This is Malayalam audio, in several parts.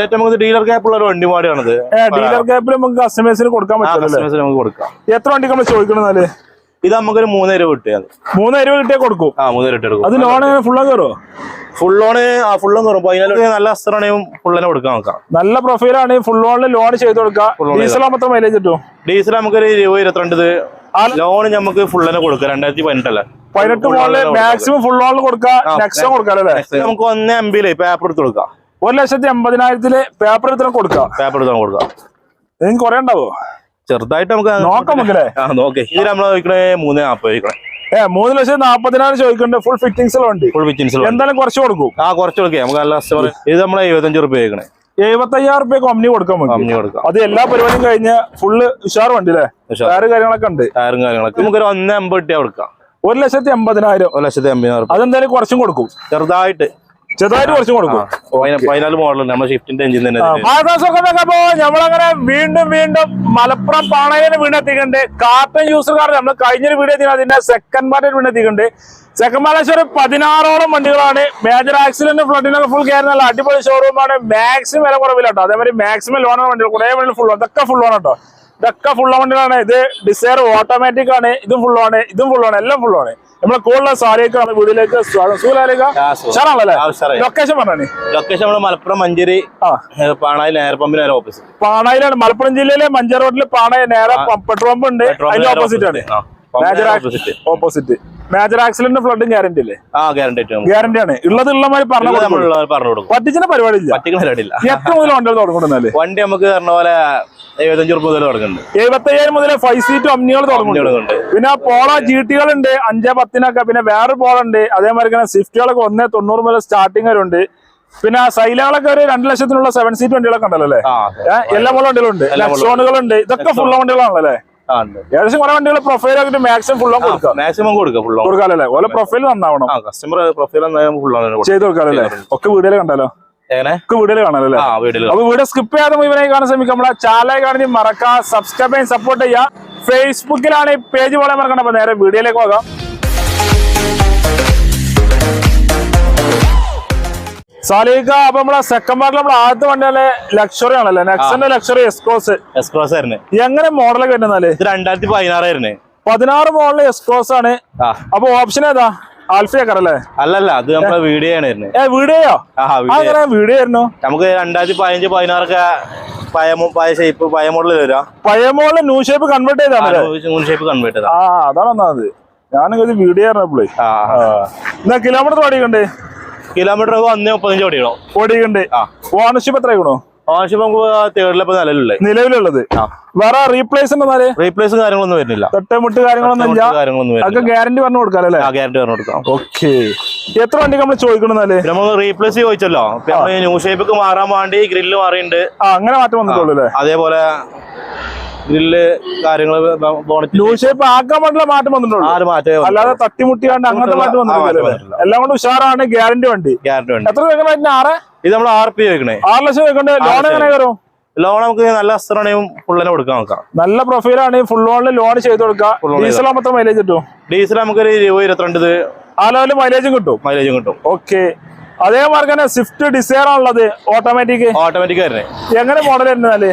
ഏറ്റവും നമുക്ക് ഡീലർ ക്യാപ്പ് ഉള്ള ഒരു വണ്ടി മാടിയാണത്. ഡീലർ ഗ്യാപ്പിൽ നമുക്ക് കസ്റ്റമേഴ്സിന് കൊടുക്കാൻ പറ്റും നമുക്ക് കൊടുക്കാം. എത്ര വണ്ടി നമ്മൾ ചോദിക്കണെന്നാൽ ഇത് നമുക്കൊരു മൂന്നര രൂപ കിട്ടിയത് മൂന്ന് രൂപ കിട്ടിയാൽ കൊടുക്കും. ആ മൂന്നര എടുക്കും അത് ലോൺ ഫുള്ളാ കയറോ ഫുൾ ലോണ് ആ ഫുള്ളും കയറും. പതിനാല് നല്ല അസ്ത്രാണെങ്കിൽ ഫുള്ളിനെ കൊടുക്കാൻ നോക്കാം. നല്ല പ്രൊഫൈലാണ് ഫുൾ ലോണിൽ ലോൺ ചെയ്ത് കൊടുക്കാം ഡീസൽ മാത്രം മൈലേജ് കിട്ടും? ഡീസൽ നമുക്കൊരു ഇരുപത് ഇരുപത്തിരണ്ട് ലോൺ നമുക്ക് ഫുള്ളിനെ കൊടുക്കാം. രണ്ടായിരത്തി പതിനെട്ടല്ലേ? പതിനെട്ട് മാക്സിമം ഫുൾ ലോണിൽ കൊടുക്കാം. നെക്സ്റ്റ് കൊടുക്കാം നമുക്ക് ഒന്ന് എം ബിയിൽ പേപ്പർ എടുത്ത് കൊടുക്കാം. ഒരു ലക്ഷത്തി എൺപതിനായിരത്തിൽ പേപ്പർ എടുത്തിട്ട് കൊടുക്കാം. പേപ്പർ എടുത്ത് കൊടുക്ക. ഇതിന് കുറെ ഉണ്ടാവോ ചെറുതായിട്ട് നമുക്ക് നോക്കാം നമുക്കല്ലേ ആ നോക്കേ. ഇത് നമ്മൾ ചോദിക്കണേ മൂന്ന് നാൽപ്പത് ചോദിക്കണേ. ഏ മൂന്ന് ലക്ഷത്തി നാപ്പതിനായിരം ചോദിക്കുന്നുണ്ട് ഫുൾ ഫിറ്റിംഗ്സ് ഉണ്ട് ഫുൾ ഫിറ്റിംഗ്സ് എന്തായാലും കുറച്ച് കൊടുക്കും. ആ കുറച്ച് കൊടുക്കേ. നമുക്ക് നല്ല കസ്റ്റമർ ഇത് നമ്മളെ എഴുപത്തഞ്ച് റുപ്യ ചോദിക്കണേ. എഴുപത്തി അയ്യായിരം റുപ്യ കമ്പനി കൊടുക്കാൻ കമ്പനി കൊടുക്കാം. അത് എല്ലാ പരിപാടിയും കഴിഞ്ഞ് ഫുള്ള് ഉഷാർ വണ്ടി അല്ലേ? ഉഷാർ. കാര്യങ്ങളൊക്കെ ഉണ്ട്. ടയറും കാര്യങ്ങളൊക്കെ. നമുക്കൊരു ഒന്ന് എൺപത് ഇട്ടിയാ കൊടുക്കാം. ഒരു ലക്ഷത്തി എൺപതിനായിരം ഒരു ലക്ഷത്തി എൺപതിനായിരം അതെന്തായാലും കുറച്ചും കൊടുക്കും. ചെറുതായിട്ട്. ചെറുതായിട്ട് കുറച്ചും കൊടുക്കും. പതിന- പതിനാല് മോഡലുണ്ട് നമ്മുടെ ഷിഫ്റ്റിന്റെ എഞ്ചിൻ തന്നെ അപ്പോ നമ്മളങ്ങനെ വീണ്ടും വീണ്ടും മലപ്പുറം പാണയിൽ വീണെത്തിക്കണ്ട് കാർട്ടൺ യൂസർകാർ നമ്മൾ കഴിഞ്ഞൊരു വീഡിയോ എത്തിക്കണം അതിന്റെ സെക്കൻഡ് പാർട്ടിൽ വീണെത്തിക്കണ്ട് സെക്കൻഡ് പാർട്ടി ഒരു പതിനാറോളം വണ്ടികളാണ്. മേജർ ആക്സിഡന്റ് ഫ്ലഡിനൊക്കെ ഫുൾ കയറി നല്ല അടിപൊളി ഷോറൂമാണ് മാക്സിമം വില കുറവില്ല കേട്ടോ അതേമാതിരി മാക്സിമം ലോണാണ് വണ്ടികൾ. കുറെ വണ്ടികൾ ഫുൾ അതൊക്കെ ഫുൾ ആണ് കേട്ടോ ഇതൊക്കെ ഫുൾ വണ്ടികളാണ്. ഇത് ഡിസയർ ഓട്ടോമാറ്റിക് ആണ്. ഇതും ഫുൾ ആണ്. ഇതും ഫുൾ ആണ്. എല്ലാം ഫുൾ ആണ്. നമ്മളെ കൂടുതലുള്ള സാരേക്ക് നമ്മുടെ വീട്ടിലേക്ക് സ്വാഗതം. ആ, സുഖം. ഷാറാണല്ലേ ആ, ഉഷാറായി. ലൊക്കേഷൻ പറഞ്ഞേ ലൊക്കേഷൻ നമ്മുടെ മലപ്പുറം മഞ്ചേരി പാണായി നേരെ പമ്പിന് നേരെ ഓപ്പോസിറ്റ് പാണായിലാണ്. മലപ്പുറം ജില്ലയിലെ മഞ്ചേരി റോഡിൽ പാണായി നേരെ പെട്രോൾ പമ്പ് ഉണ്ട്. അതിന്റെ ഓപ്പോസിറ്റ് ആണ്. ഓപ്പോസിറ്റ് മേജർ ആക്സിഡന്റ് ഫ്ലഡും ഗ്യാരണ്ടി അല്ലേ ആ ഗ്യാരണ്ടി ഗ്യാരണ്ടി ആണ്. ഉള്ളത് ഉള്ള മാതിരി പറഞ്ഞു പറഞ്ഞു കൊടുക്കും. പറ്റിച്ചിന്റെ പരിപാടി ഇല്ല. എത്ര മുതൽ വണ്ടികൾ തുടങ്ങുന്നത് വണ്ടി നമുക്ക് പറഞ്ഞ പോലെ എഴുപത്തഞ്ച് മുതൽ തുടങ്ങുന്നുണ്ട്. എഴുപത്തി മുതൽ ഫൈവ് സീറ്റ് ഒമ്നികൾ തുടങ്ങുന്നുണ്ട്. പിന്നെ പോള ജി ഉണ്ട് അഞ്ചേ പത്തിനൊക്കെ. പിന്നെ വേറെ പോളുണ്ട് അതേമാതിരി തന്നെ സ്വിഫ്റ്റുകളൊക്കെ ഒന്നേ തൊണ്ണൂറ് മുതൽ സ്റ്റാർട്ടിംഗ് ഉണ്ട് പിന്നെ സൈലകളൊക്കെ ഒരു രണ്ട് ലക്ഷത്തിനുള്ള സെവൻ സീറ്റ് വണ്ടികളൊക്കെ ഉണ്ടല്ലോ അല്ലേ? എല്ലാ പോലെ വണ്ടികളുണ്ട്. model ഇതൊക്കെ ഫുൾ വണ്ടികളാണല്ലേ അല്ലേ? ഉണ്ട്. ഏകദേശം കുറെ വണ്ടികൾ പ്രൊഫൈൽ ആക്കിട്ട് മാക്സിമം ഫുൾ കൊടുക്കാം. മാക്സിമം കൊടുക്കാം കൊടുക്കാല്ലേ ഓലെ പ്രൊഫൈൽ നന്നാവണം. കസ്റ്റമർ പ്രൊഫൈൽ ചെയ്ത് കൊടുക്കാല്ലേ ഒക്കെ വീടുകളിൽ കണ്ടാലോ? വീട്ടിൽ അപ്പൊ വീഡിയോ സ്കിപ്പ് ചെയ്യാതെ മുഴുവനായി കാണാൻ ശ്രമിക്കാം നമ്മളെ ചാനലായി കാണുന്ന മറക്കാം. സബ്സ്ക്രൈബ് ചെയ്യാൻ സപ്പോർട്ട് ചെയ്യാം ഫേസ്ബുക്കിലാണ് ഈ പേജ് പോലെ മറക്കണം അപ്പൊ നേരെ വീഡിയോയിലേക്ക് പോകാം. സാലിക അപ്പൊ നമ്മളെ സെക്കൻഡ് പാർട്ടിൽ നമ്മളെ ആദ്യത്തെ വണ്ടികളെ ലക്ഷറി ആണല്ലേ? നെക്സന്റെ ലക്ഷറി എസ്ക്രോസ് എസ്ക്രോസ് ആയിരുന്നു. എങ്ങനെ മോഡലൊക്കെ വരുന്നാൽ രണ്ടായിരത്തി പതിനാറായിരുന്നു. പതിനാറ് മോഡൽ എസ്ക്രോസ് ആണ്. അപ്പൊ ഓപ്ഷൻ ഏതാ? അല്ലല്ല അത് നമ്മളെ വീഡിയോ ആണ് വരുന്നത് ഏ വീഡിയോയോ? വീഡിയോ. അങ്ങനെ വീഡിയോ ആയിരുന്നു? നമുക്ക് രണ്ടായിരത്തി പതിനഞ്ച് പതിനാറൊക്കെ പഴയ മോ- പഴയ ഷേപ്പ് പഴയ മോഡൽ വരാം. പഴയ model new shape convert new shape convert ചെയ്താ. ആ അതാണ് ഒന്നാമത് വീഡിയോ എന്നാ കിലോമീറ്റർ ഓടിക്കണ്ടേ കിലോമീറ്റർ ഒന്നേ മുപ്പത്തഞ്ച് ഓടിക്കണോ ഓടിക്കണ്ട് ആ. ഓണർഷിപ്പ് എത്ര ആയിക്കണോ ഓണർഷിപ്പ് നമുക്ക് തേർഡിലപ്പോ നിലവിലുള്ളത്. നിലവിലുള്ളത്. വേറെ റീപ്ലേസ് എന്നാൽ റീപ്ലേസ് കാര്യങ്ങളൊന്നും വരുന്നില്ല. തൊട്ടമുട്ട് കാര്യങ്ങളൊന്നും ഇല്ല. കാര്യങ്ങളൊന്നും അതൊക്കെ ഗ്യാരണ്ടി പറഞ്ഞു കൊടുക്കാല്ലേ ആ ഗ്യാരണ്ടി പറഞ്ഞു കൊടുക്കാം. ഓക്കെ എത്ര വണ്ടി നമ്മൾ ചോദിക്കണമെന്നാൽ നമ്മൾ റീപ്ലേസ് ചോദിച്ചല്ലോ. ന്യൂ ഷേപ്പ് മാറാൻ വേണ്ടി ഗ്രില്ല് മാറിയിട്ടുണ്ട്. അങ്ങനെ മാറ്റം വന്നിട്ടുള്ളൂ അല്ലേ? അതേപോലെ ഗ്രില്ല് കാര്യങ്ങൾ ഷേപ്പ് ആക്കാൻ വേണ്ടിയുള്ള മാറ്റം വന്നിട്ടുണ്ട് മാറ്റം അല്ലാതെ തട്ടിമുട്ടിയാണ്ട് അങ്ങനത്തെ മാറ്റം വന്നിട്ടുണ്ട്. എല്ലാം കൊണ്ട് ഉഷാറാണ് ഗ്യാരണ്ടി വണ്ടി. ഗ്യാരണ്ടി വണ്ടി. എത്ര വെക്കണ ആറ്? ഇത് നമ്മൾ ആർ പി വെക്കണേ ആറ് ലക്ഷം വെക്കണ്ടേ ലോൺ. എങ്ങനെ കയറും ലോൺ നമുക്ക് നല്ല അസ്ത്രമാണെങ്കിൽ ഫുള്ളിനെ കൊടുക്കാൻ നോക്കാം. നല്ല പ്രൊഫൈലാണ് ഫുൾ ലോണിൽ ലോൺ ചെയ്ത് കൊടുക്കാം. ഡീസൽ മാത്രം മൈലേജ് കിട്ടും? ഡീസൽ നമുക്കൊരു ഇരുപത് ഇരുപത്തിരണ്ട് ആ ലെവലിൽ മൈലേജും കിട്ടും? മൈലേജും കിട്ടും. ഓക്കെ അതേമാതിരി തന്നെ സ്വിഫ്റ്റ് ഡിസൈർ ആണുള്ളത്. ഓട്ടോമാറ്റിക് ഓട്ടോമാറ്റിക് വരുന്നത് എങ്ങനെ മോഡൽ വരുന്നാൽ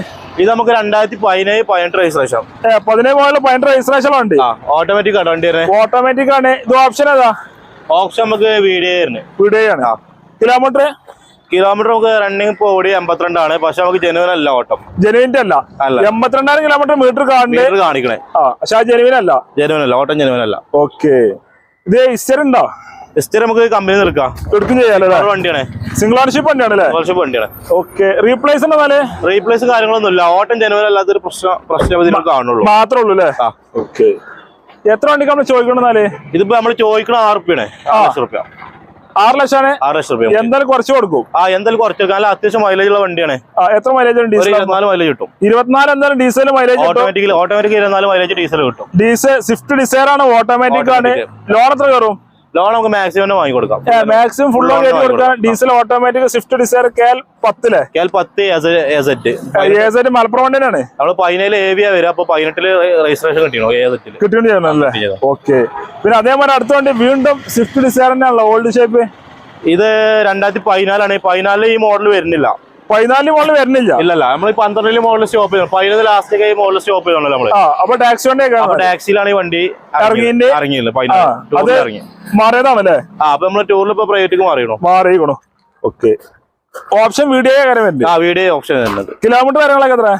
ഇത് നമുക്ക് രണ്ടായിരത്തി പതിനേഴ് പതിനെട്ട് രജിസ്ട്രേഷൻ പതിനേഴ് മോഡൽ പതിനെട്ട് രജിസ്ട്രേഷൻ ഉണ്ട്. ഓട്ടോമാറ്റിക് ആണ് വണ്ടി വരുന്നത്. ഓട്ടോമാറ്റിക് ആണ്. ഇത് ഓപ്ഷൻ ഏതാ? ഓപ്ഷൻ നമുക്ക് വീഡിയോ വരുന്നത്. വീഡിയോ ആണ്. കിലോമീറ്റർ കിലോമീറ്റർ നമുക്ക് റണ്ണിങ് ഇപ്പോൾ ഓടി എൺപത്തിരണ്ടാണ്. പക്ഷെ നമുക്ക് ജനുവിൻ അല്ല ഓട്ടം ജനുവിന്റെ അല്ല. അല്ല. എൺപത്തിരണ്ടായിരം കിലോമീറ്റർ മീറ്റർ മീറ്റർ കാണിക്കണേ. ആ പക്ഷെ ആ ജനുവിനല്ല അല്ല. ജനുവൻ അല്ല. ഓട്ടം ജനുവിനല്ല അല്ല. ഓക്കെ ഇത് ഇസ്റ്റർ ഉണ്ടോ? ജസ്റ്റ് നമുക്ക് കമ്പനി നിൽക്കാം എടുക്കും. ചെയ്യാലോ വണ്ടിയാണ്. സിംഗിൾ ഓണർഷിപ്പ് വണ്ടിയാണ് അല്ലേ? കുറച്ച് വണ്ടിയാണ്. ഓക്കെ റീപ്ലേസ് എന്നാൽ റീപ്ലേസ് കാര്യങ്ങളൊന്നും ഇല്ല ഓട്ടം ജനുവരി അല്ലാത്തൊരു പ്രശ്നം പ്രശ്നം കാണുള്ളൂ. മാത്രമേ ഉള്ളൂ അല്ലേ? ഓക്കെ എത്ര വണ്ടി നമ്മൾ ചോദിക്കണമെന്നാൽ ഇതിപ്പോ നമ്മൾ ചോദിക്കണ ആറ് റുപ്യാണ് ആറ് റുപ്യ ആറ് ലക്ഷമാണ്? ആറ് ലക്ഷം റുപ്യ എന്തായാലും കുറച്ച് കൊടുക്കും. ആ എന്തായാലും കുറച്ച് നല്ല അത്യാവശ്യം മൈലേജ് ഉള്ള വണ്ടിയാണ്. എത്ര മൈലേജ് ഉണ്ട് ഇരുപത്തിനാല് മൈലേജ് കിട്ടും. ഇരുപത്തിനാല് എന്തായാലും ഡീസൽ മൈലേജ് ഓട്ടോമാറ്റിക്കലി ഓട്ടോമാറ്റിക് ഇരുപത്തിനാല് മൈലേജ് ഡീസൽ കിട്ടും. ഡീസൽ സ്വിഫ്റ്റ് ഡിസൈർ ആണ് ഓട്ടോമാറ്റിക് ആണ്. ലോൺ എത്ര കയറും? ലോൺ നമുക്ക് മാക്സിമം തന്നെ വാങ്ങിക്കൊടുക്കാം മാക്സിമം ഫുൾ ലോൺ കയറ്റി കൊടുക്കാം. Diesel automatic Swift Dzire K L പത്തിലെ. കേൽ പത്ത് ഏസെറ്റ് ഏസൈറ്റ് മലപ്പുറം വണ്ടിയാണ് നമ്മൾ പതിനേഴ് ഏവിയ വരിക. അപ്പൊ പതിനെട്ടിൽ രജിസ്ട്രേഷൻ കിട്ടിയോ ചെയ്യണല്ലേ ചെയ്തോ. ഓക്കെ പിന്നെ അതേമാതിരി അടുത്ത വണ്ടി വീണ്ടും സ്വിഫ്റ്റ് ഡിസയർ തന്നെയാണല്ലോ ഓൾഡ് ഷേപ്പ് ഇത് രണ്ടായിരത്തി പതിനാലാണ്. പതിനാലിൽ ഈ മോഡൽ വരുന്നില്ല. പതിനാലിന് മുകളിൽ വരുന്നില്ല. ഇല്ലല്ല നമ്മൾ പന്ത്രണ്ടിന് മുകളിൽ സ്റ്റോപ്പ് ചെയ്യണം. പതിനൊന്ന് ലാസ്റ്റ് കൈ മുകളിൽ സ്റ്റോപ്പ് ചെയ്യണല്ലോ നമ്മൾ. അപ്പൊ ടാക്സി വണ്ടി ടാക്സിയിലാണ് ഈ വണ്ടി? ഇറങ്ങിയില്ല? ഇറങ്ങി. മാറിയതാണല്ലേ? ആ അപ്പൊ നമ്മൾ ടൂറിൽ ഇപ്പൊ പ്രൈവറ്റിക്ക് മാറിയണോ മാറിയിക്കണോ. ഓക്കെ. ഓപ്ഷൻ വീഡിയോ കാര്യം ആ വീഡിയോ ഓപ്ഷൻ വരുന്നത്. കിലോമീറ്റർ കാര്യങ്ങളൊക്കെ എത്ര?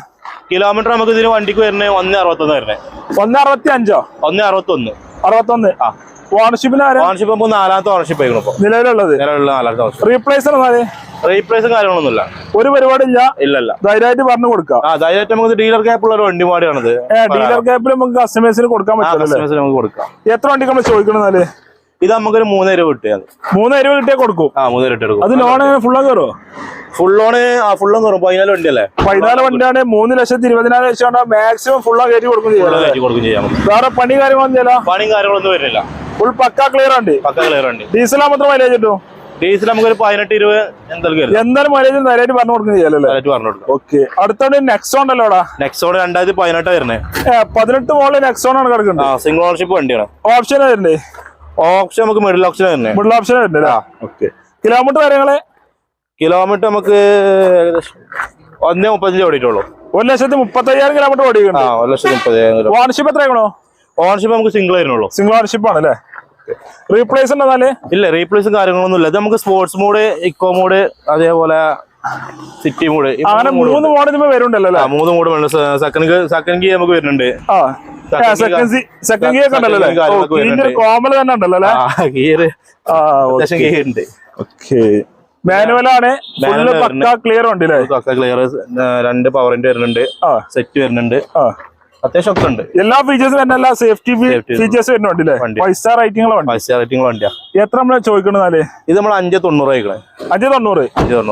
കിലോമീറ്റർ നമുക്ക് ഇതിന് വണ്ടിക്ക് വരുന്നത് ഒന്ന് അറുപത്തൊന്ന് വരുന്നത്. ഒന്ന് അറുപത്തി അഞ്ചോ ഒന്ന് അറുപത്തൊന്ന്. അറുപത്തൊന്ന്. ആ. ഓണർഷിപ്പിന് ഓണർഷിപ്പ് നമുക്ക് നാലാമത്തെ ഓണർഷിപ്പ് ആയിരുന്നു ഇപ്പൊ. നിലവിലുള്ളത്? നിലവിലുള്ള നാലാമത്തെ ഓണർഷിപ്പ് റീപ്ലേസ് എന്നാൽ റീപ്ലേസും കാര്യങ്ങളൊന്നുമില്ല. ഒരു പരിപാടി ഇല്ല ഇല്ലല്ല. ധൈര്യമായിട്ട് പറഞ്ഞു കൊടുക്കാം ആ ധൈര്യമായിട്ട് നമുക്ക് ഡീലർ ക്യാപ്പ് ഉള്ള ഒരു വണ്ടി മാടിയാണത് ഡീലർ ക്യാപ്പിൽ നമുക്ക് കസ്റ്റമേഴ്സിന് കൊടുക്കാൻ പറ്റും നമുക്ക് കൊടുക്കാം. എത്ര വണ്ടി നമ്മൾ ചോദിക്കണെന്നാൽ ഇത് നമുക്കൊരു മൂന്നര രൂപ കിട്ടിയത് മൂന്നര രൂപ കിട്ടിയാൽ കൊടുക്കും. ആ മൂന്നര രൂപ എടുക്കും അത് ലോൺ ഫുള്ളാ കയറോ ഫുൾ ലോണ് ആ ഫുള്ളും കയറും. പതിനാല് വണ്ടിയല്ലേ പതിനാല് വണ്ടിയാണ് മൂന്ന് ലക്ഷത്തി ഇരുപതിനായിരം ലക്ഷം മാക്സിമം ഫുള്ളാ കയറ്റി കൊടുക്കും ചെയ്യാം. കൊടുക്കും വേറെ പണി കാര്യങ്ങളൊന്നും ചെയ്യല പണിയും കാര്യങ്ങളൊന്നും വരുന്നില്ല. ഫുൾ പക്ക ക്ലിയർ ഉണ്ട് പക്ക ക്ലിയർ വണ്ടി ഡീസൽ മാത്രം മൈലേജ് കിട്ടും? ഡീസൽ നമുക്കൊരു പതിനെട്ട് ഇരുപത് എന്തായാലും എന്തായാലും മൈലേജ് നേരായിട്ട് പറഞ്ഞു കൊടുക്കും ചെയ്യാലല്ലേ ഡയറക്റ്റ് പറഞ്ഞു കൊടുക്കാം. ഓക്കെ അടുത്തോണ്ട് നെക്സോൺ ഉണ്ടല്ലോ നെക്സോൺ രണ്ടായിരത്തി പതിനെട്ട് വരുന്നത് പതിനെട്ട് മോളിൽ നെക്സോൺ ആണ് കിടക്കുന്നത് സിംഗിൾ ഓണർഷിപ്പ് വണ്ടിയാണ്. ഓപ്ഷൻ വരുന്നുണ്ട് ഓപ്ഷൻ നമുക്ക് മിഡിൽ ഓപ്ഷൻ വരുന്നത് മിഡിൽ ഓപ്ഷൻ വരുന്നുണ്ട് ഓക്കെ കിലോമീറ്റർ കാര്യങ്ങൾ? കിലോമീറ്റർ നമുക്ക് ഒന്നേ മുപ്പത്തഞ്ച് ഓടിയിട്ടുള്ളൂ. ഒരു ലക്ഷത്തി മുപ്പത്തി അയ്യായിരം കിലോമീറ്റർ ആ ഒരു ലക്ഷത്തി മുപ്പത്തയ്യായിരം ഓണർഷിപ്പ് എത്രയാണോ ഓണർഷിപ്പ് നമുക്ക് സിംഗിൾ ആയിരുന്നുള്ളൂ സിംഗിൾ ഓണർഷിപ്പ് ആണ് അല്ലേ റീപ്ലേസ് ഉണ്ടെന്നാൽ ഇല്ല റീപ്ലേസും കാര്യങ്ങളൊന്നും ഇല്ല. ഇത് നമുക്ക് സ്പോർട്സ് മോഡ് ഇക്കോ മോഡ് അതേപോലെ സിറ്റി മോഡ് അങ്ങനെ മൂന്ന് മോഡൽ ഇപ്പൊ വരുന്നുണ്ടല്ലോ അല്ലേ? മൂന്ന് മോഡ് വേണം സെക്കൻഡ് സെക്കൻഡ് ഗിയർ നമുക്ക് വരുന്നുണ്ട്. സെക്കൻഡ് ഗിയർ ഉണ്ടല്ലോ. കോമൽ തന്നെ ഉണ്ടല്ലോ ഗിയർ ഗിയർ ഉണ്ട്. ഓക്കെ മാനുവലാണ് ക്ലിയർ ഉണ്ട് ക്ലിയർ രണ്ട് പവറിന്റെ വരുന്നുണ്ട്. ആ. സെറ്റ് വരുന്നുണ്ട്. ആ. അത്യാവശ്യം ഒക്കെ ഉണ്ട്. എല്ലാ ഫീച്ചേഴ്സും വരുന്നല്ല സേഫ്റ്റി ഫീച്ചേഴ്സ് വരുന്നുണ്ട് five star rating five star rating വണ്ടിയാ. എത്ര നമ്മളെ ചോദിക്കണെന്നാൽ ഇത് നമ്മൾ അഞ്ച് തൊണ്ണൂറ് ആയിക്കണേ. അഞ്ച് തൊണ്ണൂറ്.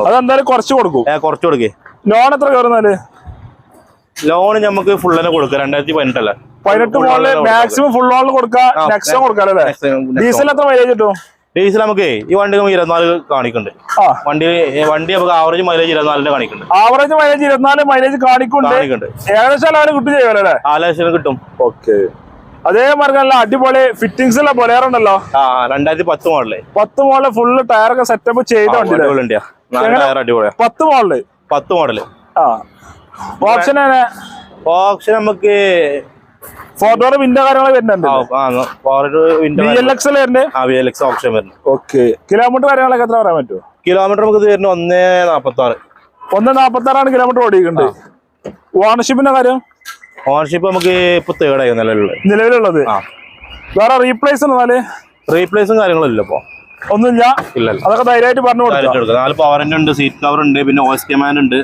അത് എന്തായാലും കുറച്ച് കൊടുക്കും. കുറച്ച് കൊടുക്കേ. ലോൺ എത്ര കയറുന്നാൽ ലോൺ നമുക്ക് ഫുൾ തന്നെ കൊടുക്കാം. രണ്ടായിരത്തി പതിനെട്ടല്ലേ. പതിനെട്ട് മോളിൽ മാക്സിമം ഫുൾ ലോണിൽ കൊടുക്കാം. ആ, നെക്സ്റ്റ് കൊടുക്കാം അല്ലേ ഡീസൽ എത്ര മൈലേജ് കിട്ടും? ഡീസൽ നമുക്ക് ഈ വണ്ടി നമുക്ക് ഇരുപത്തിനാല് കാണിക്കുന്നുണ്ട്. വണ്ടി വണ്ടി നമുക്ക് ആവറേജ് മൈലേജ് ഇരുപത്തിനാലിന്റെ കാണിക്കുന്നുണ്ട്. ആവറേജ് മൈലേജ് ഇരുപത്തിനാല് മൈലേജ് കാണിക്കുന്നുണ്ട്. ഏകദേശം കിട്ടും ചെയ്യുമല്ലോ ആ ലക്ഷം കിട്ടും. ഓക്കെ അതേ നല്ല അടിപൊളി ഫിറ്റിംഗ്സ് ഉള്ള ബൊലേറുണ്ടല്ലോ ആ രണ്ടായിരത്തി പത്ത് മോഡൽ പത്ത് മോഡൽ ഫുള്ള് ടയറൊക്കെ സെറ്റപ്പ് ചെയ്ത വണ്ടി അടിപൊളിയാ. പത്ത് മോഡൽ പത്ത് മോഡൽ ആ. ഓപ്ഷൻ ഓപ്ഷൻ നമുക്ക് ഫോട്ടോയുടെ വിൻഡോ കാര്യങ്ങൾ വരുന്നുണ്ട്. ഓപ്ഷൻ ഓക്കെ കിലോമീറ്റർ കാര്യങ്ങളൊക്കെ എത്ര പറയാൻ പറ്റുമോ? കിലോമീറ്റർ നമുക്ക് വരുന്ന വരുന്നത് ഒന്നേ നാപ്പത്തി ആറ് ഒന്ന് നാപ്പത്തി ആറാണ് കിലോമീറ്റർ ഓടിയിട്ടുണ്ട് ഓണർഷിപ്പിന്റെ കാര്യം? ഓണർഷിപ്പ് നമുക്ക് ഇപ്പൊ തേർഡായി നിലവിലുള്ളത്. നിലവിലുള്ളത്. ആ. വേറെ റീപ്ലേസ് എന്നാൽ റീപ്ലേസും കാര്യങ്ങളും ഇല്ല ഇപ്പൊ. ഒന്നുമില്ല. അതൊക്കെ ധൈര്യമായിട്ട് പറഞ്ഞു കൊടുക്കാം നാല് പവറിന്റെ ഉണ്ട് സീറ്റ് കവർ ഉണ്ട് പിന്നെ ഓയിസ് കമാൻഡ് ഉണ്ട്.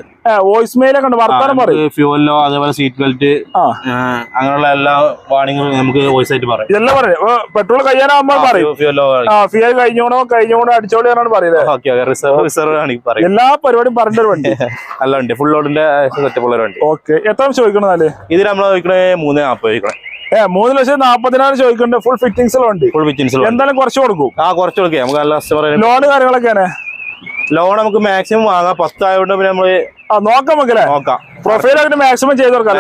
വോയിസ് മെയിലൊക്കെ ഉണ്ട്. വർത്താനം പറയും. ഫ്യൂവലോ അതേപോലെ സീറ്റ് ബെൽറ്റ് അങ്ങനെയുള്ള എല്ലാ വാണിങ്ങും നമുക്ക് വോയിസ് ആയിട്ട് പറയാം. ഇതെല്ലാം പറയും. പെട്രോൾ കഴിയാനാകുമ്പോൾ പറയും. ഫ്യൂലോ ആ ഫിയ കഴിഞ്ഞോണോ കഴിഞ്ഞോണോ അടിച്ചോളി എന്നാണ് പറയുന്നത് റിസർവ് റിസർവ് ആണ് ഈ പറയും എല്ലാ പരിപാടിയും പറഞ്ഞൊരു വണ്ടി. അല്ല വണ്ടി. ഫുൾ ലോഡിന്റെ സെറ്റപ്പ് ഉള്ള വണ്ടി. ഓക്കെ. എത്ര ചോദിക്കണെന്നാൽ ഇത് നമ്മൾ ചോദിക്കണേ മൂന്ന് നാൽപ്പത് ചോദിക്കണേ. ഏ മൂന്ന് ലക്ഷം നാപ്പതിനായിരം ചോദിക്കുന്നുണ്ട്. ഫുൾ ഫിറ്റിംഗ്സ് ഉണ്ട് ഫുൾ വിറ്റിൻസ് എന്തായാലും കുറച്ച് കൊടുക്കും. ആ കുറച്ച് കൊടുക്കുക നമുക്ക് നല്ല കസ്റ്റമർ ലോണ് കാര്യങ്ങളൊക്കെയാണ് ലോൺ നമുക്ക് മാക്സിമം വാങ്ങാം. പത്തായതുകൊണ്ട് പിന്നെ നമ്മൾ നോക്കാം നമുക്കല്ലേ നോക്കാം. പ്രൊഫൈലൊക്കെ മാക്സിമം ചെയ്ത് കൊടുക്കാം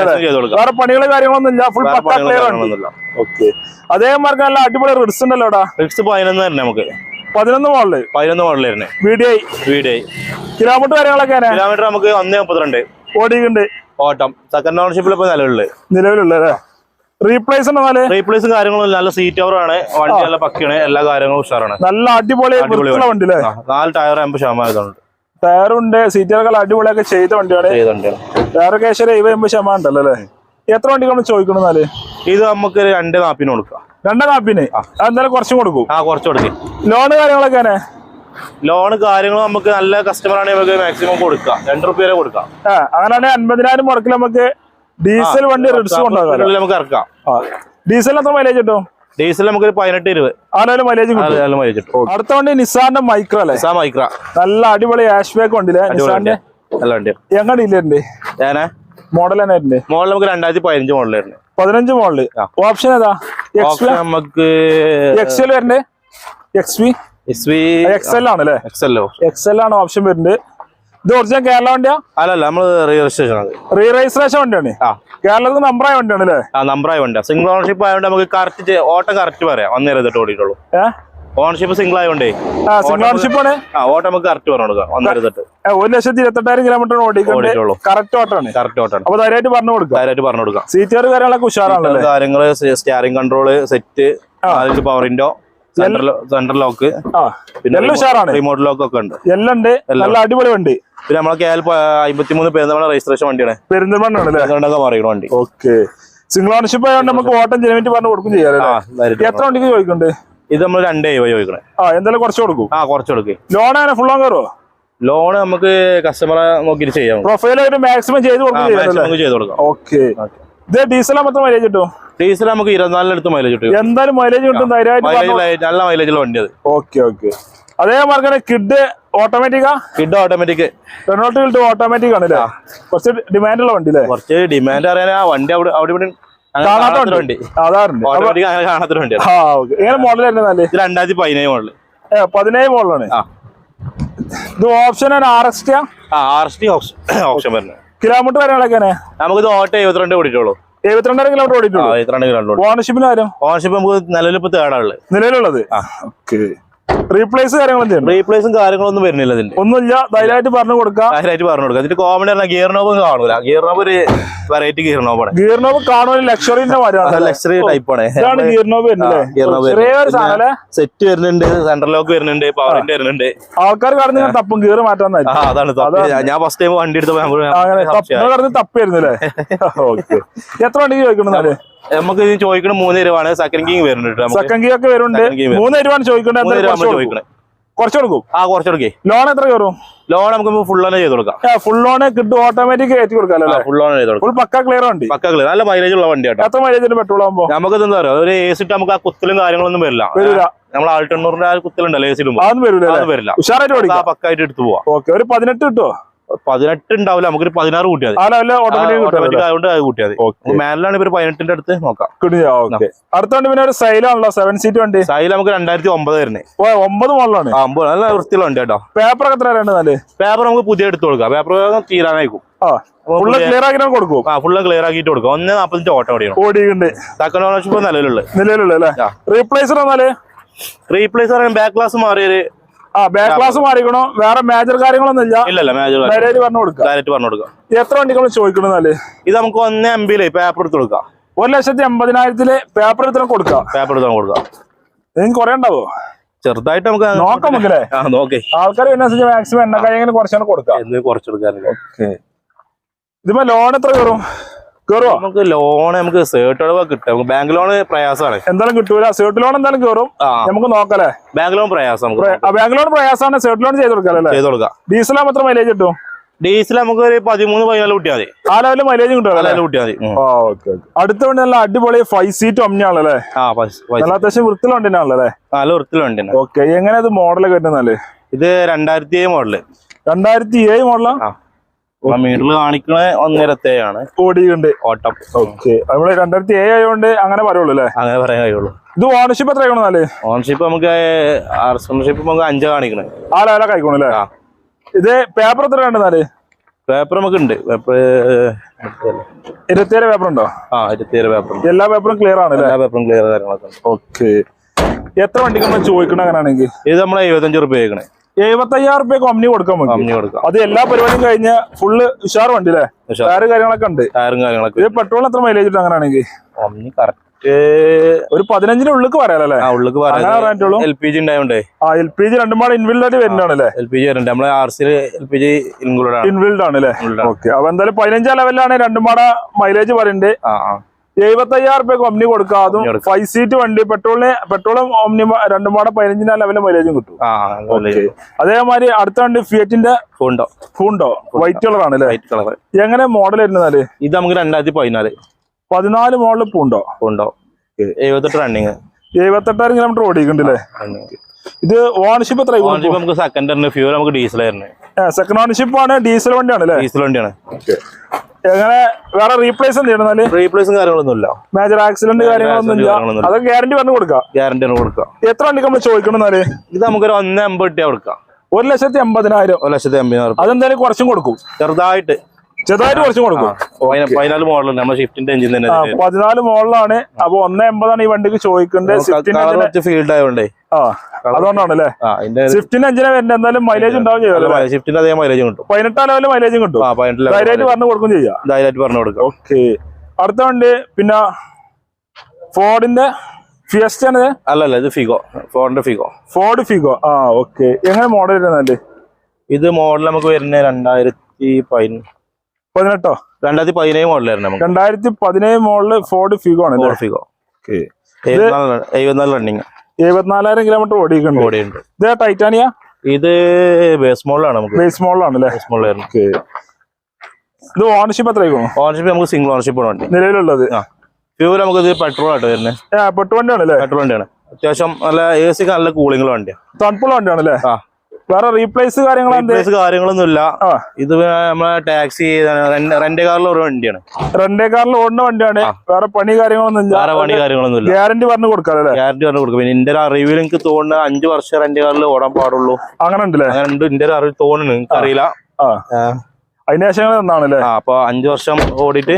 വേറെ പണികൾ കാര്യങ്ങളൊന്നും ഇല്ല. ഫുൾ വേറെ ക്ലിയർ ആണ്. ഓക്കെ അതേ മാർക്ക് നല്ല അടിപൊളി റിഡ്സ് ഉണ്ടല്ലോ ഇവിടെ ഫിക്സ് പതിനൊന്ന് തന്നെ നമുക്ക്. പതിനൊന്ന് മോഡൽ. പതിനൊന്ന് മോഡൽ തന്നെ. വീഡിയോ വീഡിയോ കിലോമീറ്റർ കാര്യങ്ങളൊക്കെ കിലോമീറ്റർ നമുക്ക് ഒന്നേ മുപ്പത്തിരണ്ട്. ഓടിയിട്ടുണ്ട്. ഓട്ടം. സെക്കൻഡ് ഓണർഷിപ്പിൽ ഇപ്പൊ നിലവിലുള്ളത്. നിലവിലുള്ളത് റീപ്ലേസ് ഉണ്ടെന്നാൽ റീപ്ലേസും കാര്യങ്ങളും നല്ല സീറ്റ് ഓവറാണ് ആണ്. വണ്ടി നല്ല പക്കിയാണ്. എല്ലാ കാര്യങ്ങളും ഉഷാറാണ്. നല്ല അടിപൊളി വണ്ടി. അല്ലേ നാല് ടയർ അമ്പത് ശതമാനം ഇതുണ്ട് ടയറുണ്ട് സീറ്റുകളൊക്കെ അടിപൊളിയൊക്കെ ചെയ്ത വണ്ടിയാണ്. ടയർ കേശര ഇവ എൺപത് ശതമാനം ഉണ്ടല്ലോ അല്ലേ? എത്ര വണ്ടി നമ്മൾ ചോദിക്കണമെന്നാൽ ഇത് നമുക്ക് രണ്ട് നാപ്പിന് കൊടുക്കാം. രണ്ട് നാപ്പിന് എന്തായാലും കുറച്ചും കൊടുക്കും. ആ കുറച്ച് കൊടുക്കും. ലോണ് കാര്യങ്ങളൊക്കെയാണ് ലോൺ കാര്യങ്ങൾ നമുക്ക് നല്ല കസ്റ്റമർ ആണെങ്കിൽ നമുക്ക് മാക്സിമം കൊടുക്കാം. രണ്ട് റുപ്യ കൊടുക്കാം. അങ്ങനെയാണെങ്കിൽ അൻപതിനായിരം മുടക്കിൽ നമുക്ക് ഡീസൽ വണ്ടി റിഡ്സ് കൊണ്ടുപോകാം നമുക്ക് ഇറക്കാം. ഡീസൽ എത്ര മൈലേജ് കിട്ടും? ഡീസൽ നമുക്ക് പതിനെട്ട് ഇരുപത്. ആരായാലും മൈലേജ് മൈലേജ് കിട്ടും. അടുത്ത വണ്ടി നിസാന്റെ മൈക്രോ അല്ലേ? Nissan Micra. നല്ല അടിപൊളി ആഷ് ബാക്ക് ഉണ്ടല്ലേ നിസാന്റെ? നല്ല വണ്ടി എങ്ങനെ ഇല്ലേ ഞാനേ മോഡൽ തന്നെ മോഡൽ നമുക്ക് രണ്ടായിരത്തി പതിനഞ്ച് മോഡൽ വരുന്നത് പതിനഞ്ച് മോഡൽ ഓപ്ഷൻ ഏതാ? നമുക്ക് എക്സ് എൽ വരുന്നത്? X V X V X L ആണ് അല്ലേ എക്സ് എല്ലോ എക്സ് എൽ ആണ് ഓപ്ഷൻ വരുന്നത്. ഇത് ഒറിജിനൽ കേരള വണ്ടിയാ? അല്ലല്ല നമ്മൾ രജിസ്ട്രേഷൻ ആണ്. റീ രജിസ്ട്രേഷൻ വണ്ടിയാണ്. ആ. കേരളത്തിൽ നമ്പറായ വണ്ടിയാണ് അല്ലേ? ആ നമ്പറായ വണ്ടിയാ. സിംഗിൾ ഓണർഷിപ്പ് ആയതുകൊണ്ട് നമുക്ക് കറക്റ്റ് ഓട്ടം കറക്റ്റ് പറയാം. ഒന്നര തൊട്ട് ഓടിയിട്ടുള്ളൂ. ഓണർഷിപ്പ് സിംഗിൾ ആയതുകൊണ്ടേ സിംഗിൾ ഓണർഷിപ്പ് ആണ്. ആ ഓട്ടം നമുക്ക് കറക്റ്റ് പറഞ്ഞു കൊടുക്കാം. ഒന്നര തൊട്ട് ഒരു ലക്ഷത്തി ഇരുപത്തെട്ടായിരം കിലോമീറ്റർ ഓടിക്കുള്ളൂ കറക്റ്റ് ഓട്ടമാണ് കറക്റ്റ് ഓട്ടമാണ് അപ്പൊ ധൈര്യമായിട്ട് പറഞ്ഞു കൊടുക്കാം. ധൈര്യമായിട്ട് പറഞ്ഞു കൊടുക്കാം. സീറ്റുകാർ കാര്യങ്ങളൊക്കെ ഉഷാറാണല്ലോ കാര്യങ്ങൾ സ്റ്റിയറിംഗ് കൺട്രോൾ സെറ്റ് നാല് സെൻട്രൽ ലോക്ക് എല്ലാം ഉഷാറാണ് റിമോട്ട് ലോക്ക് ഒക്കെ ഉണ്ട്. എല്ലാം ഉണ്ട് നല്ല അടിപൊളി വണ്ടി. പിന്നെ നമ്മളെ കേൽ അമ്പത്തിമൂന്ന് പേര് നമ്മളെ രജിസ്ട്രേഷൻ വണ്ടിയാണ്. പെരുന്തമണ്ണാണ് പറയുന്ന വണ്ടി. ഓക്കെ സിംഗിൾ ഓണർഷിപ്പ് ആയതുകൊണ്ട് നമുക്ക് ഓട്ടം ജനുവിറ്റ് പറഞ്ഞു കൊടുക്കും ചെയ്യാം ആ എത്ര വണ്ടിക്ക് ചോദിക്കുന്നുണ്ട്? ഇത് നമ്മൾ രണ്ടേ രൂപ ചോദിക്കണേ. ആ എന്തായാലും കുറച്ച് കൊടുക്കും. ആ കുറച്ച് കൊടുക്കും. ലോൺ അങ്ങനെ ഫുൾ ഓൺ കയറുമോ ലോൺ നമുക്ക് കസ്റ്റമറെ നോക്കിയിട്ട് ചെയ്യാം. പ്രൊഫൈൽ മാക്സിമം ചെയ്ത് കൊടുക്കും ചെയ്ത് കൊടുക്കാം. ഓക്കെ ഇത് ഡീസൽ മാത്രം മൈലേജ് കിട്ടും ഡീസൽ നമുക്ക് ഇരുപത്തിനാലിന് അടുത്ത് മൈലേജ് കിട്ടും. എന്തായാലും മൈലേജ് കിട്ടും നല്ല മൈലേജുള്ള വണ്ടി അത്. ഓക്കെ ഓക്കെ അതേ തന്നെ കിഡ് ഓട്ടോമാറ്റിക്കാ കിഡ് ഓട്ടോമാറ്റിക് റെനോട്ട് കിട്ടും ഓട്ടോമാറ്റിക് ആണല്ലേ കുറച്ച് ഡിമാൻഡ് ഉള്ള വണ്ടി അല്ലേ കുറച്ച് ഡിമാൻഡ് അറിയാൻ ആ വണ്ടി അവിടെ അവിടെ ഇവിടെ കാണാത്ത വണ്ടി. വണ്ടി. ആ ഓക്കെ എങ്ങനെ മോഡൽ രണ്ടായിരത്തി പതിനേഴ് മോഡൽ പതിനേഴ് മോഡലാണ് ആ. ഇത് option R S T R S T option വരുന്നത്. കിലോമീറ്റർ കാര്യങ്ങളൊക്കെ നമുക്ക് ഓട്ടോ എഴുപത്തിരണ്ട് ഓടിയിട്ടുള്ളൂ. എഴുപത്തിരണ്ടായിരം കിലോമീറ്റർ ഓടിട്ടുള്ളൂ ഓടിയിട്ടുള്ളൂ എഴുപത്തിരണ്ട് കിലോമീറ്റർ ഓണർഷിപ്പിന് കാര്യം ഓണർഷിപ്പ് നമുക്ക് നിലവിലിപ്പോ തേടാനുള്ളത്. നിലവിലുള്ളത്? നിലവിലുള്ളത് ഓക്കെ. റീപ്ലേസ് കാര്യങ്ങളും റീപ്ലേസും കാര്യങ്ങളൊന്നും വരുന്നില്ല അതിന് ഒന്നുമില്ല ധൈര്യമായിട്ട് പറഞ്ഞു കൊടുക്കാം ധൈര്യമായിട്ട് പറഞ്ഞു കൊടുക്കാം ഇതിന്റെ കോമഡി പറഞ്ഞാൽ ഗിയർ നോബ് കാണൂല. ഗിയർ നോബ് ഒരു വെറൈറ്റി ഗിയർ നോബാണ് ഗിയർ നോബ് കാണുവാൻ ലക്ഷറിന്റെ ലക്ഷറി ടൈപ്പ് ആണ്. ഇതാണ് ഗിയർ നോബ് അല്ലേ? സെറ്റ് വരുന്നുണ്ട് സെന്റർ ലോക്ക് വരുന്നുണ്ട് പവറിന്റെ വരുന്നുണ്ട്. ആൾക്കാർ കടന്ന് തപ്പും ഗിയർ മാറ്റാൻ അതാണ് ഞാൻ- ഫസ്റ്റ് ടൈം വണ്ടി എടുത്തപ്പോ അങ്ങനെ നമുക്ക് സംശയമായി. തപ്പ കടന്ന് തപ്പായിരുന്നല്ലേ ഓക്കെ. എത്ര വണ്ടിക്ക് ചോദിക്കണമെന്നാൽ നമുക്ക് ഇത് ചോദിക്കണ മൂന്ന് രൂപയാണ് സെക്കൻഡ് കിങ് വരുന്നുണ്ട് സെക്കൻഡ് കിങ് ഒക്കെ വരുന്നുണ്ട്. മൂന്ന് രൂപയാണ് നമ്മൾ കുറച്ച് കൊടുക്കും. ആ കുറച്ച് കൊടുക്കേ. ലോൺ എത്ര കയറും? ലോൺ നമുക്ക് ഫുൾ ലോൺ ചെയ്ത് കൊടുക്കാം. ഫുൾ ലോൺ കിട്ടും. ഓട്ടോമാറ്റിക് കയറ്റി കൊടുക്കാം ഫുൾ ലോൺ ചെയ്ത് കൊടുക്കും. പക്ക ക്ലിയർ വണ്ടി? പക്ക ക്ലിയർ നല്ല മൈലേജ് ഉള്ള വണ്ടി ആട്ടോ എത്ര മൈലേജ് പെട്രോൾ ആകുമ്പോൾ നമുക്ക് എന്താ പറയുക ഒരു എ സിട്ട് നമുക്ക് ആ കുത്തലും കാര്യങ്ങളൊന്നും വരില്ല. വരില്ല. നമ്മൾ ആൾട്ടെണ്ണൂറിന്റെ ആ കുത്തലുണ്ടല്ലോ എ സിലും അതൊന്നും വരൂല അതൊന്നും വരില്ല. ഉഷാറായിട്ട് പക്കായിട്ട് എടുത്തു പോവാം. ഓക്കെ ഒരു പതിനെട്ട് കിട്ടുമോ പതിനെട്ട് ഉണ്ടാവില്ല നമുക്കൊരു പതിനാറ് കൂട്ടിയാൽ ഓട്ടോമാറ്റിക് ആയതുകൊണ്ട് അത് മേലാണ് ഇവർ പതിനെട്ടിന്റെ അടുത്ത് നോക്കാം. അടുത്ത വണ്ടി പിന്നെ ഒരു സൈലാണല്ലോ സെവൻ സീറ്റ് വണ്ടി. സൈൽ നമുക്ക് രണ്ടായിരത്തി ഒമ്പത് വരുന്നത് ഓ ഒമ്പത് മോളിലാണ് അമ്പത് നല്ല വൃത്തിയുള്ള വണ്ടി കേട്ടോ. പേപ്പർ ഒക്കെ എത്ര രണ്ട് പേപ്പർ നമുക്ക് പുതിയ എടുത്ത് കൊടുക്കാം. പേപ്പർ തീരാനായിരിക്കും ഫുള്ള് ക്ലിയർ ആക്കി കൊടുക്കും. ആ ഫുള്ള് ക്ലിയർ ആക്കിയിട്ട് കൊടുക്കാം. ഒന്ന് നാപ്പത്തഞ്ച് ഓട്ടം ഓടിയാണ് ഓടിയുണ്ട് സെക്കൻഡ് ഓണർഷിപ്പ് നിലവിലുള്ളത്. നിലവിലുള്ള ആ. റീപ്ലേസർ എന്നാൽ? ബാക്ക് ക്ലാസ് മാറിയൊരു ആ ബാക്ക് ക്ലാസ് മാറിക്കണോ? വേറെ മേജർ കാര്യങ്ങളൊന്നും ഇല്ല. ഇല്ല. മേജർ ധൈര്യമായിട്ട് പറഞ്ഞു കൊടുക്കാം. ഡയറക്റ്റ് പറഞ്ഞു കൊടുക്കാം. എത്ര വണ്ടികൾ ചോദിക്കണമെന്നാൽ ഇത് നമുക്ക് ഒന്ന് എം ബിയിലേ പേപ്പർ എടുത്ത് കൊടുക്കാം. ഒരു ലക്ഷത്തി എൺപതിനായിരത്തിൽ പേപ്പർ എടുത്ത് കൊടുക്കാം. പേപ്പർ എടുത്ത് കൊടുക്കാം. നിങ്ങൾക്ക് കുറെ ഉണ്ടാവോ? ചെറുതായിട്ട് നമുക്ക് നോക്കാം നമുക്കല്ലേ നോക്കേ. ആൾക്കാർ ഇതിനനുസരിച്ച് മാക്സിമം എണ്ണ കഴിയെങ്കിലും കുറച്ചാണ് കൊടുക്കാം. കുറച്ചെടുക്കാനില്ല. ഇതിപ്പോ ലോൺ എത്ര കയറും? കയറുമോ നമുക്ക് ലോൺ നമുക്ക് സേർട്ട് അളവ് കിട്ടും. നമുക്ക് ബാങ്ക് ലോൺ പ്രയാസമാണ് എന്തായാലും കിട്ടൂല. സേർട്ട് ലോൺ എന്തായാലും കയറും നമുക്ക് നോക്കല്ലേ ബാങ്ക് ലോൺ പ്രയാസം ബാങ്ക് ലോൺ പ്രയാസമാണ് സേർട്ട് ലോൺ ചെയ്ത് കൊടുക്കാല്ലേ ചെയ്ത് കൊടുക്കാം. ഡീസൽ മാത്രം മൈലേജ് കിട്ടും? ഡീസൽ നമുക്ക് ഒരു പതിമൂന്ന് പതിനാല് കുട്ടിയാൽ മതി. ആ ലെവലിൽ മൈലേജ് കിട്ടും കൂട്ടിയാൽ മതി. ഓക്കെ അടുത്ത വണ്ടി നല്ല അടിപൊളി ഫൈവ് സീറ്റ് അമ്മയാണല്ലേ. നല്ല അത്യാവശ്യം വൃത്തിയുള്ള വണ്ടിനാണല്ലേ നല്ല വൃത്തിയുള്ള വണ്ടി ഓക്കെ എങ്ങനെയാ ഇത് മോഡൽ കയറ്റുന്നാൽ ഇത് രണ്ടായിരത്തി ഏഴ് മോഡൽ രണ്ടായിരത്തി ഏഴ് മോഡലാ മീറ്ററിൽ കാണിക്കണ ഒന്നിരത്തെയാണ്. ഓടിയുണ്ട് ഓട്ടം ഓക്കെ നമ്മൾ രണ്ടായിരത്തി ഏഴ് ആയതുകൊണ്ട് അങ്ങനെ പറയുള്ളൂ അല്ലേ? അങ്ങനെ പറയാൻ കഴിയുള്ളൂ. ഇത് ഓണർഷിപ്പ് എത്ര ആയിക്കോണെന്നാൽ ഓണർഷിപ്പ് നമുക്ക് ഓണർഷിപ്പ് നമുക്ക് അഞ്ച് കാണിക്കണേ. ആ കഴിക്കണം അല്ലേ? ഇത് പേപ്പർ എത്ര വേണ്ടെന്നാൽ പേപ്പർ നമുക്ക് ഉണ്ട് പേപ്പർ ഇരുപത്തിയേഴ് പേപ്പർ ഉണ്ടോ? ആ ഇരുപത്തിയേഴ് പേപ്പർ എല്ലാ പേപ്പറും ക്ലിയർ ആണ് എല്ലാ പേപ്പറും ക്ലിയർ കാര്യങ്ങളൊക്കെ ഓക്കെ എത്ര വണ്ടിക്ക് നമ്മൾ ചോദിക്കണം അങ്ങനെയാണെങ്കിൽ? ഇത് നമ്മൾ എഴുപത്തഞ്ച് റുപ്യ കേൾക്കണേ എഴുപത്തി അയ്യായിരം റുപ്യ കമ്പനി കൊടുക്കാൻ കൊടുക്കാം. അത് എല്ലാ പരിപാടിയും കഴിഞ്ഞ് ഫുള്ള് ഉഷാർ വണ്ടി അല്ലേ. ടയറ് കാര്യങ്ങളൊക്കെ ഉണ്ട്. ടയറും കാര്യങ്ങളൊക്കെ ഇത് പെട്രോൾ എത്ര മൈലേജ് ഇട്ട് അങ്ങനെയാണെങ്കിൽ? ഒമ്നി കറക്റ്റ് ഒരു പതിനഞ്ചിന് ഉള്ളിക്ക് പറയാലേ ഉള്ളിക്ക്? പറയുന്നത് എൽ പി ജി ഉണ്ടായോണ്ടേ? ആ എൽ പി ജി രണ്ടും പാടെ ഇൻവിൽഡ് ആയിട്ട് വരുന്നതാണല്ലേ എൽ പി ജി വരുന്നുണ്ട്. നമ്മളെ R C L P G include ആണ്. ഇൻവിൽഡ് ആണ് അല്ലേ? ഓക്കെ അപ്പൊ എന്തായാലും പതിനഞ്ചാം ലെവലിലാണ് രണ്ടും പാടെ മൈലേജ് പറയുന്നുണ്ട്. ആ. ആ എഴുപത്തി ഒമ്നി കൊടുക്കാം. അതും ഫൈവ് സീറ്റ് വണ്ടി പെട്രോളിന് പെട്രോളും ഒമ്നി രണ്ടും പാടെ പതിനഞ്ചിനാം ലെവലിൽ മൈലേജും കിട്ടും. അതേമാതിരി അടുത്ത വണ്ടി ഫിയറ്റിന്റെ ഫൂണ്ടോ ഫുണ്ടോ വൈറ്റ് കളർ ആണ് അല്ലേ വൈറ്റ് കളർ എങ്ങനെ മോഡൽ വരുന്നത് ഇത് നമുക്ക് രണ്ടായിരത്തി പതിനാല്. പതിനാല് മോഡൽ പൂണ്ടോ പൂണ്ടോ എഴുപത്തെട്ട് റണ്ണിങ് എഴുപത്തെട്ടായിരം കിലോമീറ്റർ ഓടിക്കുന്നുണ്ട് അല്ലേ ഇത് ഓണർഷിപ്പ് എത്ര ഓണർഷിപ്പ് നമുക്ക് സെക്കൻഡ് തന്നെ ഫ്യൂൽ നമുക്ക് ഡീസൽ ആയിരുന്നു. സെക്കൻഡ് ഓണർഷിപ്പ് ആണ് ഡീസൽ വണ്ടിയാണ് അല്ലേ? ഡീസൽ വണ്ടിയാണ്. എങ്ങനെ? വേറെ റീപ്ലേസ് എന്ത് ചെയ്യണമെന്നാൽ റീപ്ലേസും കാര്യങ്ങളൊന്നും ഇല്ല. മേജർ ആക്സിഡന്റ് കാര്യങ്ങളൊന്നും ഇല്ല. അതൊക്കെ ഗ്യാരണ്ടി പറഞ്ഞു കൊടുക്കാം. ഗ്യാരണ്ടി ആണ് കൊടുക്കാം എത്ര വണ്ടിക്ക് നമ്മൾ ചോദിക്കണമെന്നാൽ ഇത് നമുക്കൊരു ഒന്ന് അമ്പത് ഇട്ടാ കൊടുക്കാം. ഒരു ലക്ഷത്തി എൺപതിനായിരം ഒരു ലക്ഷത്തി അമ്പതിനായിരം അതെന്തായാലും കുറച്ചും കൊടുക്കും. ചെറുതായിട്ട്. ചെറുതായിട്ട് കുറച്ചും കൊടുക്കും. പതിന- പതിനാല് മോഡലുണ്ട് നമ്മുടെ ഷിഫ്റ്റിന്റെ എഞ്ചിൻ തന്നെ പതിനാല് മോളിലാണ് അപ്പൊ ഒന്ന് എൺപതാണ് ഈ വണ്ടിക്ക് ചോദിക്കേണ്ടത് ഫീൽഡ് ആയതുകൊണ്ടേ ആ അതുകൊണ്ടാണ് അല്ലേ ആ അതിന്റെ സ്വിഫ്റ്റിന്റെ അഞ്ചിനെ വരുന്നത് എന്തായാലും മൈലേജ് ഉണ്ടാവും ഷിഫ്റ്റിന്റെ അതേ മൈലേജ് കിട്ടും. പതിനെട്ടാം ലെവൽ മൈലേജും കിട്ടും. ധൈര്യമായിട്ട് പറഞ്ഞു കൊടുക്കും ചെയ്യാം. ധൈര്യമായിട്ട് പറഞ്ഞു കൊടുക്കാം. ഓക്കെ അടുത്ത വണ്ടി പിന്നെ ഫോർഡിന്റെ ഫിയസ്റ്റ് ആണ് അല്ലല്ല ഇത് ഫിഗോ ഫോർഡിന്റെ ഫിഗോ ഫോർഡ് ഫിഗോ ആ ഓക്കെ എങ്ങനെ മോഡൽ വരുന്നല്ലേ ഇത് മോഡൽ നമുക്ക് വരുന്നത് രണ്ടായിരത്തി പതിനെട്ടോ? രണ്ടായിരത്തി പതിനേഴ് മോഡലായിരുന്നു നമുക്ക്. രണ്ടായിരത്തി പതിനേഴ് മോഡൽ ഫോർഡ് ഫിഗോ ആണ് ഫിഗോ എഴുപത്തിനാല് റണ്ണിങ് എഴുപത്തിനാലായിരം കിലോമീറ്റർ ഓടിയിട്ടുണ്ട്. ഓടിയിട്ടുണ്ട്. ഇത് ടൈറ്റാനിയ ഇത് ബേസ് മോഡലാണ് നമുക്ക്. ബേസ് മോഡലാണ് അല്ലേ? ബേസ് മോഡലായിരുന്നു ഓക്കെ. ഇത് ഓണർഷിപ്പ് എത്രയായിരിക്കും? ഓണർഷിപ്പ് നമുക്ക് സിംഗിൾ ഓണർഷിപ്പ് വണ്ടി. നിലവിലുള്ളത്? ആ. ഫ്യൂൽ നമുക്ക് ഇത് പെട്രോൾ ആയിട്ട് വരുന്നത്. പെട്രോൾ വണ്ടിയാണ് പെട്രോൾ വണ്ടിയാണ്. അത്യാവശ്യം നല്ല എ സി നല്ല കൂളിംഗ് വണ്ടിയാണ് തണുപ്പുള്ള വണ്ടിയാണല്ലേ ആ. വേറെ റീപ്ലേസ് കാര്യങ്ങൾ എന്ത്? Replace കാര്യങ്ങളൊന്നും ഇല്ല ഇത് നമ്മളെ ടാക്സി റെന്റ് കാറിൽ ഒരു വണ്ടിയാണ്. റെന്റ് കാറിൽ ഓടുന്ന വണ്ടിയാണ്. വേറെ പണി കാര്യങ്ങളൊന്നും വേറെ പണി കാര്യങ്ങളൊന്നുമില്ല. കാര്യങ്ങളൊന്നും ഇല്ല ഗ്യാരണ്ടി പറഞ്ഞു കൊടുക്കാറില്ല ഗ്യാരണ്ടി പറഞ്ഞു കൊടുക്കും. പിന്നെ എന്റെ അറിവിൽ എനിക്ക് തോന്നുന്നത് അഞ്ചു വർഷം റെന്റ് കാറിൽ ഓടാൻ പാടുള്ളൂ. അങ്ങനെ ഉണ്ടല്ലേ അങ്ങനെ ഉണ്ട് എന്റെ അറിവ് തോന്നുന്നു. നിങ്ങൾക്ക് അറിയില്ല ആ. അതിന് ശേഷം തന്നാണ് അല്ലേ? ആ അപ്പൊ അഞ്ചു വർഷം ഓടിയിട്ട്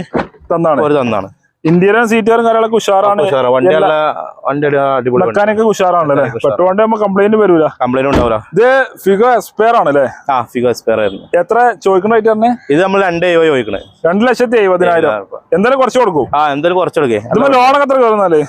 തന്നാണ്. ഒരു തന്നാണ്. ഇന്ത്യയിലും സീറ്റുകാരും കാര്യങ്ങളൊക്കെ ഉഷാറാണ്. ഉഷാറാ. വണ്ടി അടിപൊളി മെക്കാനിക്ക് ഉഷാറാണ് അല്ലേ. പെട്ടു വണ്ടി ആകുമ്പോൾ കംപ്ലൈന്റ് വരൂല. കംപ്ലൈന്റ് ഉണ്ടാവില്ല ഇത് ഫിഗോ എക്സ്പയർ ആണല്ലേ? അല്ലേ ആ ഫിഗോ എക്സ്പയർ ആയിരുന്നു. എത്ര ചോദിക്കണ റേറ്റ് തന്നെ ഇത് നമ്മൾ രണ്ട് എഴുപത് ചോദിക്കണേ. രണ്ട് ലക്ഷത്തി എഴുപതിനായിരം. എന്തായാലും കുറച്ച് കൊടുക്കും. ആ എന്തായാലും കുറച്ച് കൊടുക്കേ. ലോണൊക്കെ എത്ര കയറുന്നാലേ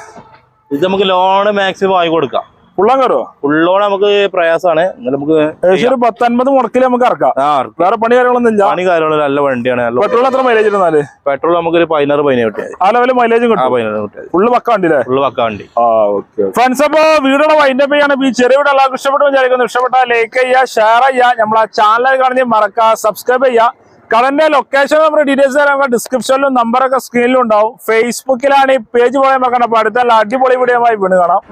ഇത് നമുക്ക് ലോണ് മാക്സിമം വാങ്ങി കൊടുക്കാം. ഫുള്ളം കയറോ ഫുൾ ലോൺ നമുക്ക് പ്രയാസമാണ് നമുക്ക് ഏകദേശം ഒരു പത്തൊൻപത് മുടക്കിൽ നമുക്ക് ഇറക്കാം. വേറെ പണി കാര്യങ്ങളൊന്നും ഇല്ല പണി കാര്യമുള്ള നല്ല വണ്ടിയാണ്. പെട്രോൾ എത്ര മൈലേജ് ഇരുന്നാൽ? പെട്രോൾ നമുക്ക് ഒരു പതിനാറ് പതിനേഴ് കിട്ടിയത് ആ ലെവൽ മൈലേജും കിട്ടും. ഫുള്ള് പക്ക വണ്ടിയില്ലേ ഫുള്ള് പക്ക വണ്ടി. ആ ഓക്കെ ഫ്രണ്ട്സ് അപ്പൊ വീടുള്ള വൈൻഡപ്പ് ചെയ്യാണ്. ഈ ചെറിയ വീട് എല്ലാവർക്കും ഇഷ്ടപ്പെട്ടു വിചാരിക്കുന്നു. ഇഷ്ടപ്പെട്ടാൽ ലൈക്ക് ചെയ്യുക ഷെയർ ചെയ്യുക. നമ്മളെ ചാനൽ കാണുന്ന മറക്കുക സബ്സ്ക്രൈബ് ചെയ്യുക. കടന്റെ ലൊക്കേഷൻ നമ്മുടെ ഡീറ്റെയിൽസ് തരാൻ ഡിസ്ക്രിപ്ഷനിലും നമ്പറൊക്കെ സ്ക്രീനിലും ഉണ്ടാവും. ഫേസ്ബുക്കിലാണ് ഈ പേജ് പോയാൽ നോക്കണം. അപ്പൊ അടുത്തുള്ള അടിപൊളി വീഡിയോ വീണ് കാണാം.